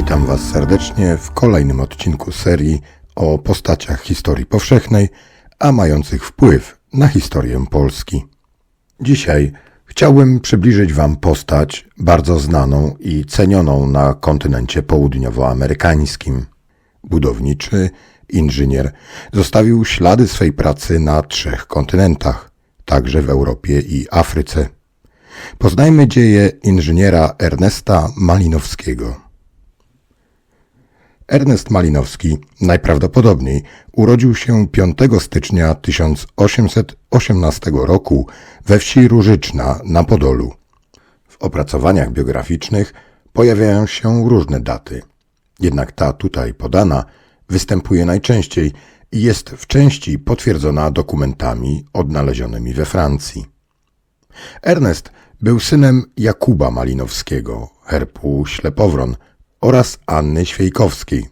Witam Was serdecznie w kolejnym odcinku serii o postaciach historii powszechnej, a mających wpływ na historię Polski. Dzisiaj chciałbym przybliżyć Wam postać bardzo znaną i cenioną na kontynencie południowoamerykańskim. Budowniczy, inżynier, zostawił ślady swej pracy na trzech kontynentach, także w Europie i Afryce. Poznajmy dzieje inżyniera Ernesta Malinowskiego. Ernest Malinowski najprawdopodobniej urodził się 5 stycznia 1818 roku we wsi Różyczna na Podolu. W opracowaniach biograficznych pojawiają się różne daty. Jednak ta tutaj podana występuje najczęściej i jest w części potwierdzona dokumentami odnalezionymi we Francji. Ernest był synem Jakuba Malinowskiego, herbu Ślepowron oraz Anny Świejkowskiej.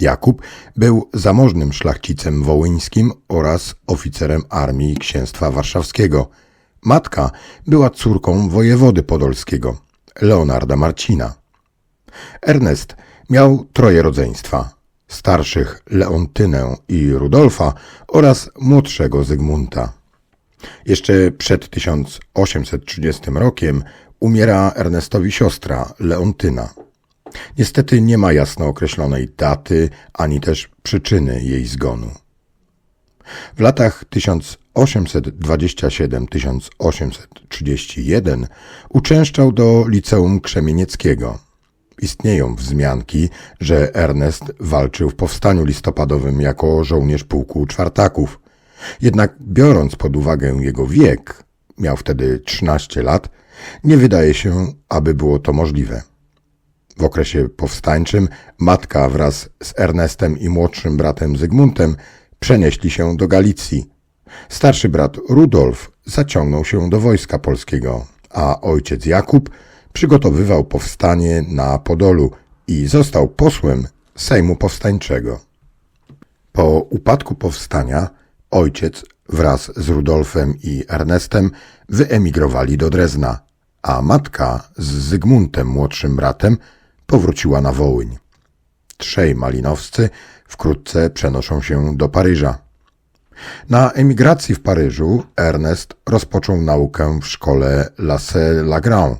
Jakub był zamożnym szlachcicem wołyńskim oraz oficerem armii księstwa warszawskiego. Matka była córką wojewody podolskiego, Leonarda Marcina. Ernest miał troje rodzeństwa, starszych Leontynę i Rudolfa oraz młodszego Zygmunta. Jeszcze przed 1830 rokiem umiera Ernestowi siostra Leontyna. Niestety nie ma jasno określonej daty ani też przyczyny jej zgonu. W latach 1827-1831 uczęszczał do liceum krzemienieckiego. Istnieją wzmianki, że Ernest walczył w powstaniu listopadowym jako żołnierz pułku czwartaków. Jednak biorąc pod uwagę jego wiek, miał wtedy 13 lat, nie wydaje się, aby było to możliwe. W okresie powstańczym matka wraz z Ernestem i młodszym bratem Zygmuntem przenieśli się do Galicji. Starszy brat Rudolf zaciągnął się do wojska polskiego, a ojciec Jakub przygotowywał powstanie na Podolu i został posłem Sejmu Powstańczego. Po upadku powstania ojciec wraz z Rudolfem i Ernestem wyemigrowali do Drezna, a matka z Zygmuntem, młodszym bratem, powróciła na Wołyń. Trzej malinowscy wkrótce przenoszą się do Paryża. Na emigracji w Paryżu Ernest rozpoczął naukę w szkole Lassay-Lagrand.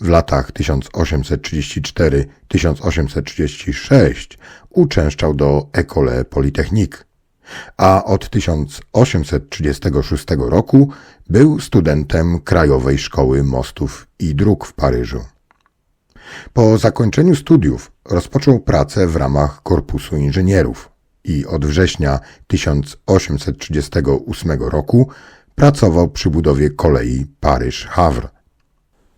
W latach 1834-1836 uczęszczał do École Polytechnique, a od 1836 roku był studentem Krajowej Szkoły Mostów i Dróg w Paryżu. Po zakończeniu studiów rozpoczął pracę w ramach Korpusu Inżynierów i od września 1838 roku pracował przy budowie kolei Paryż-Havre.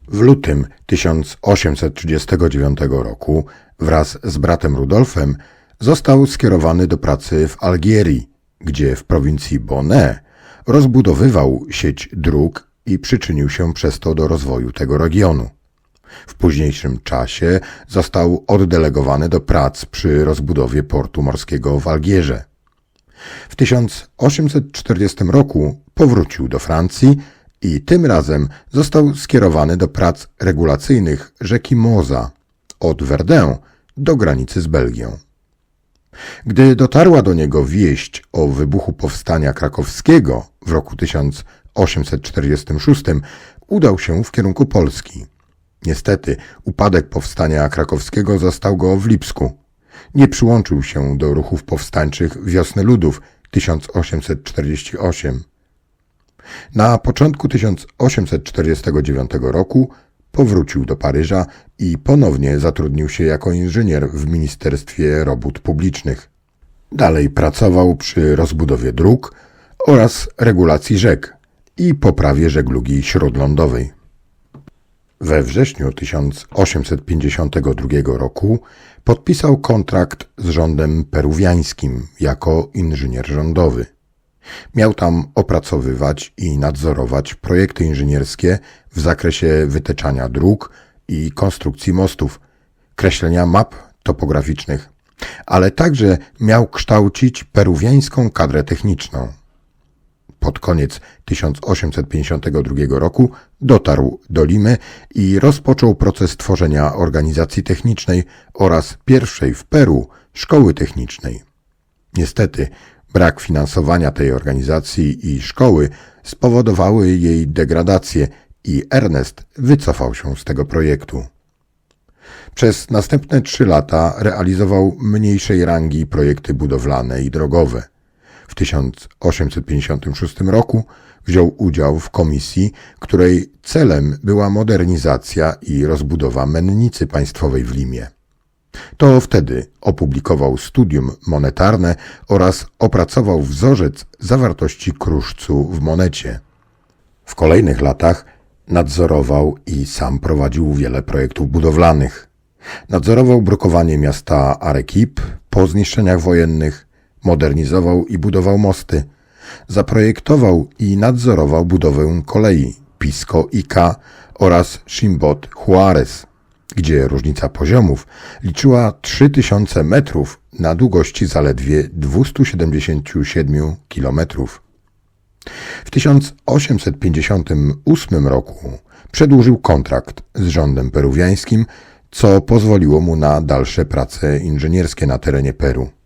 W lutym 1839 roku wraz z bratem Rudolfem został skierowany do pracy w Algierii, gdzie w prowincji Bonnet rozbudowywał sieć dróg i przyczynił się przez to do rozwoju tego regionu. W późniejszym czasie został oddelegowany do prac przy rozbudowie portu morskiego w Algierze. W 1840 roku powrócił do Francji i tym razem został skierowany do prac regulacyjnych rzeki Moza od Verdun do granicy z Belgią. Gdy dotarła do niego wieść o wybuchu powstania krakowskiego w roku 1846, udał się w kierunku Polski. Niestety, upadek powstania krakowskiego zastał go w Lipsku. Nie przyłączył się do ruchów powstańczych Wiosny Ludów 1848. Na początku 1849 roku powrócił do Paryża i ponownie zatrudnił się jako inżynier w Ministerstwie Robót Publicznych. Dalej pracował przy rozbudowie dróg oraz regulacji rzek i poprawie żeglugi śródlądowej. We wrześniu 1852 roku podpisał kontrakt z rządem peruwiańskim jako inżynier rządowy. Miał tam opracowywać i nadzorować projekty inżynierskie w zakresie wytyczania dróg i konstrukcji mostów, kreślenia map topograficznych, ale także miał kształcić peruwiańską kadrę techniczną. Pod koniec 1852 roku dotarł do Limy i rozpoczął proces tworzenia organizacji technicznej oraz pierwszej w Peru szkoły technicznej. Niestety, brak finansowania tej organizacji i szkoły spowodowały jej degradację i Ernest wycofał się z tego projektu. Przez następne trzy lata realizował mniejszej rangi projekty budowlane i drogowe. W 1856 roku wziął udział w komisji, której celem była modernizacja i rozbudowa mennicy państwowej w Limie. To wtedy opublikował studium monetarne oraz opracował wzorzec zawartości kruszcu w monecie. W kolejnych latach nadzorował i sam prowadził wiele projektów budowlanych. Nadzorował brukowanie miasta Arequipe po zniszczeniach wojennych, modernizował i budował mosty, zaprojektował i nadzorował budowę kolei Pisco Ica oraz Chimbot Juarez, gdzie różnica poziomów liczyła 3000 metrów na długości zaledwie 277 kilometrów. W 1858 roku przedłużył kontrakt z rządem peruwiańskim, co pozwoliło mu na dalsze prace inżynierskie na terenie Peru.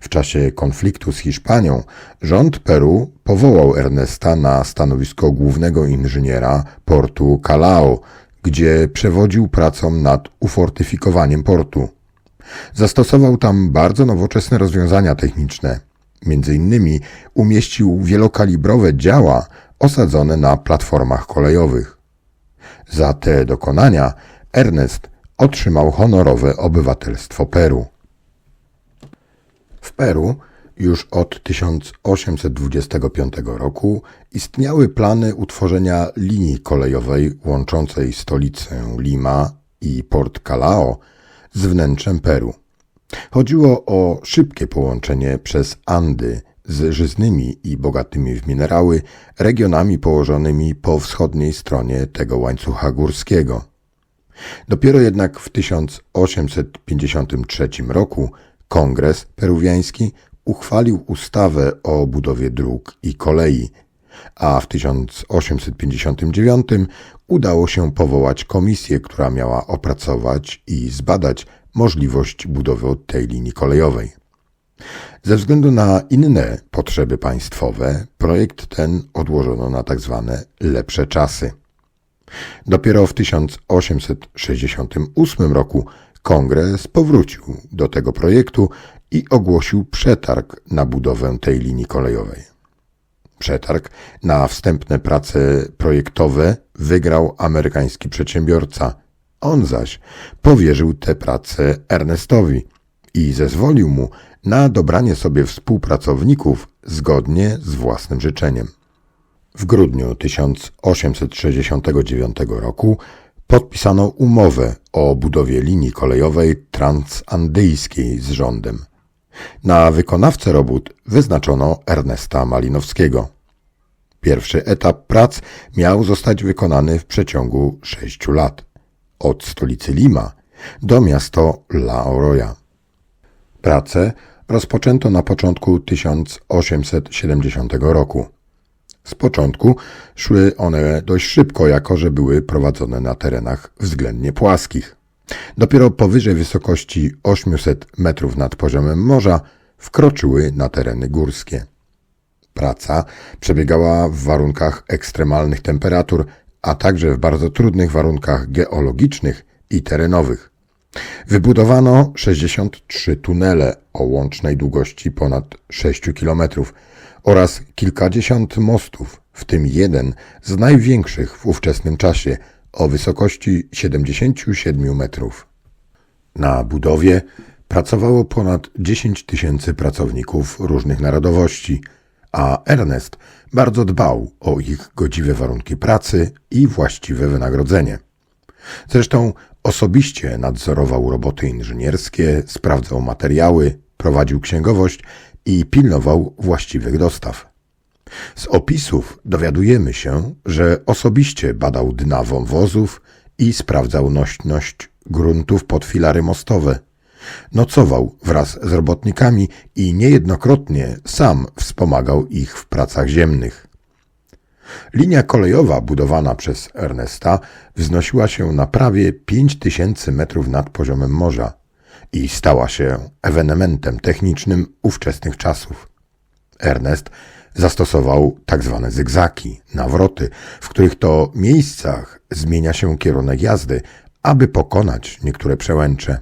W czasie konfliktu z Hiszpanią rząd Peru powołał Ernesta na stanowisko głównego inżyniera portu Callao, gdzie przewodził pracom nad ufortyfikowaniem portu. Zastosował tam bardzo nowoczesne rozwiązania techniczne. Między innymi umieścił wielokalibrowe działa osadzone na platformach kolejowych. Za te dokonania Ernest otrzymał honorowe obywatelstwo Peru. W Peru już od 1825 roku istniały plany utworzenia linii kolejowej łączącej stolicę Lima i Port Callao z wnętrzem Peru. Chodziło o szybkie połączenie przez Andy z żyznymi i bogatymi w minerały regionami położonymi po wschodniej stronie tego łańcucha górskiego. Dopiero jednak w 1853 roku Kongres peruwiański uchwalił ustawę o budowie dróg i kolei, a w 1859 udało się powołać komisję, która miała opracować i zbadać możliwość budowy tej linii kolejowej. Ze względu na inne potrzeby państwowe, projekt ten odłożono na tak zwane lepsze czasy. Dopiero w 1868 roku kongres powrócił do tego projektu i ogłosił przetarg na budowę tej linii kolejowej. Przetarg na wstępne prace projektowe wygrał amerykański przedsiębiorca. On zaś powierzył te prace Ernestowi i zezwolił mu na dobranie sobie współpracowników zgodnie z własnym życzeniem. W grudniu 1869 roku podpisano umowę o budowie linii kolejowej transandyjskiej z rządem. Na wykonawcę robót wyznaczono Ernesta Malinowskiego. Pierwszy etap prac miał zostać wykonany w przeciągu sześciu lat, od stolicy Lima do miasto La Oroya. Prace rozpoczęto na początku 1870 roku. Z początku szły one dość szybko, jako że były prowadzone na terenach względnie płaskich. Dopiero powyżej wysokości 800 metrów nad poziomem morza wkroczyły na tereny górskie. Praca przebiegała w warunkach ekstremalnych temperatur, a także w bardzo trudnych warunkach geologicznych i terenowych. Wybudowano 63 tunele o łącznej długości ponad 6 kilometrów oraz kilkadziesiąt mostów, w tym jeden z największych w ówczesnym czasie o wysokości 77 metrów. Na budowie pracowało ponad 10 tysięcy pracowników różnych narodowości, a Ernest bardzo dbał o ich godziwe warunki pracy i właściwe wynagrodzenie. Zresztą osobiście nadzorował roboty inżynierskie, sprawdzał materiały, prowadził księgowość i pilnował właściwych dostaw. Z opisów dowiadujemy się, że osobiście badał dna wąwozów i sprawdzał nośność gruntów pod filary mostowe. Nocował wraz z robotnikami i niejednokrotnie sam wspomagał ich w pracach ziemnych. Linia kolejowa budowana przez Ernesta wznosiła się na prawie 5000 metrów nad poziomem morza i stała się ewenementem technicznym ówczesnych czasów. Ernest zastosował tak zwane zygzaki, nawroty, w których to miejscach zmienia się kierunek jazdy, aby pokonać niektóre przełęcze.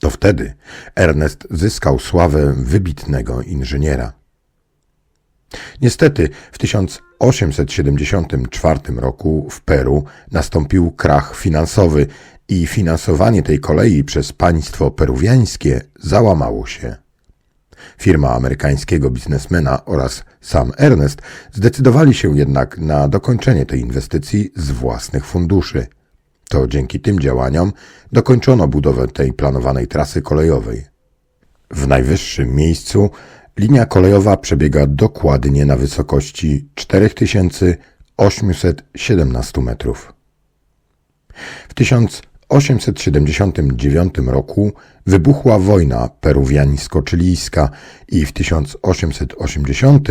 To wtedy Ernest zyskał sławę wybitnego inżyniera. Niestety w 1874 roku w Peru nastąpił krach finansowy i finansowanie tej kolei przez państwo peruwiańskie załamało się. Firma amerykańskiego biznesmena oraz sam Ernest zdecydowali się jednak na dokończenie tej inwestycji z własnych funduszy. To dzięki tym działaniom dokończono budowę tej planowanej trasy kolejowej. W najwyższym miejscu linia kolejowa przebiega dokładnie na wysokości 4817 metrów. W 1879 roku wybuchła wojna peruwiańsko-czylijska i w 1880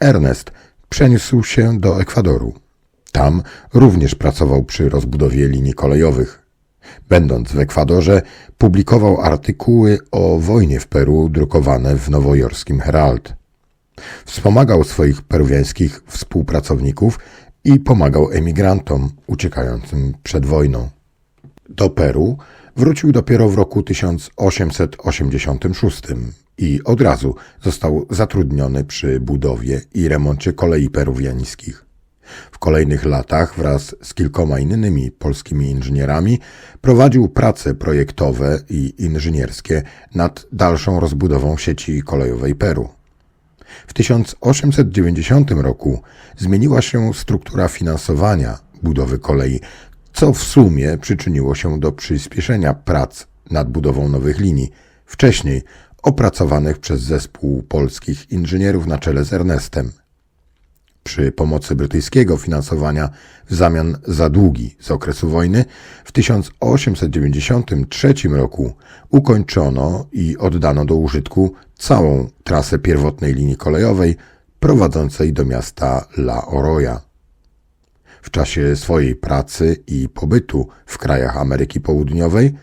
Ernest przeniósł się do Ekwadoru. Tam również pracował przy rozbudowie linii kolejowych. Będąc w Ekwadorze, publikował artykuły o wojnie w Peru drukowane w nowojorskim Herald. Wspomagał swoich peruwiańskich współpracowników i pomagał emigrantom uciekającym przed wojną. Do Peru wrócił dopiero w roku 1886 i od razu został zatrudniony przy budowie i remoncie kolei peruwiańskich. W kolejnych latach wraz z kilkoma innymi polskimi inżynierami prowadził prace projektowe i inżynierskie nad dalszą rozbudową sieci kolejowej Peru. W 1890 roku zmieniła się struktura finansowania budowy kolei, co w sumie przyczyniło się do przyspieszenia prac nad budową nowych linii, wcześniej opracowanych przez zespół polskich inżynierów na czele z Ernestem przy pomocy brytyjskiego finansowania w zamian za długi z okresu wojny w 1893 roku ukończono i oddano do użytku całą trasę pierwotnej linii kolejowej prowadzącej do miasta La Oroya. W czasie swojej pracy i pobytu w krajach Ameryki Południowej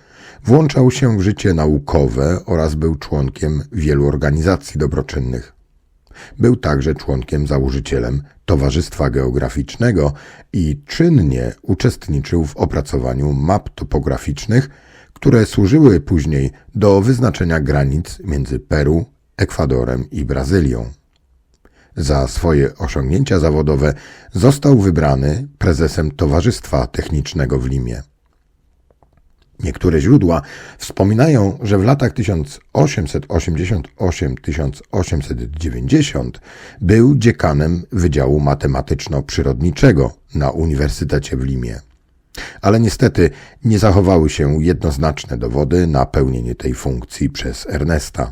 włączał się w życie naukowe oraz był członkiem wielu organizacji dobroczynnych. Był także członkiem założycielem Towarzystwa Geograficznego i czynnie uczestniczył w opracowaniu map topograficznych, które służyły później do wyznaczenia granic między Peru, Ekwadorem i Brazylią. Za swoje osiągnięcia zawodowe został wybrany prezesem Towarzystwa Technicznego w Limie. Niektóre źródła wspominają, że w latach 1888-1890 był dziekanem Wydziału Matematyczno-Przyrodniczego na Uniwersytecie w Limie. Ale niestety nie zachowały się jednoznaczne dowody na pełnienie tej funkcji przez Ernesta.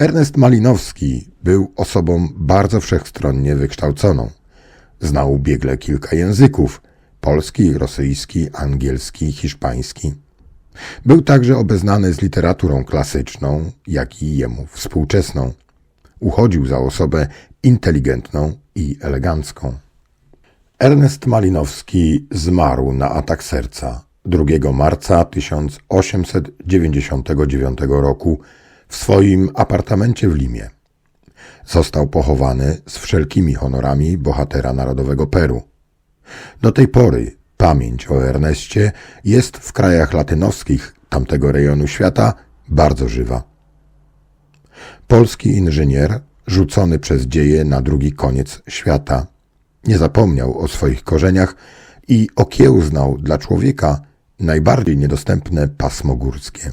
Ernest Malinowski był osobą bardzo wszechstronnie wykształconą. Znał biegle kilka języków – polski, rosyjski, angielski, hiszpański. Był także obeznany z literaturą klasyczną, jak i jemu współczesną. Uchodził za osobę inteligentną i elegancką. Ernest Malinowski zmarł na atak serca 2 marca 1899 roku w swoim apartamencie w Limie. Został pochowany z wszelkimi honorami bohatera narodowego Peru. Do tej pory pamięć o Erneście jest w krajach latynoskich tamtego rejonu świata bardzo żywa. Polski inżynier, rzucony przez dzieje na drugi koniec świata, nie zapomniał o swoich korzeniach i okiełznał dla człowieka najbardziej niedostępne pasmo górskie.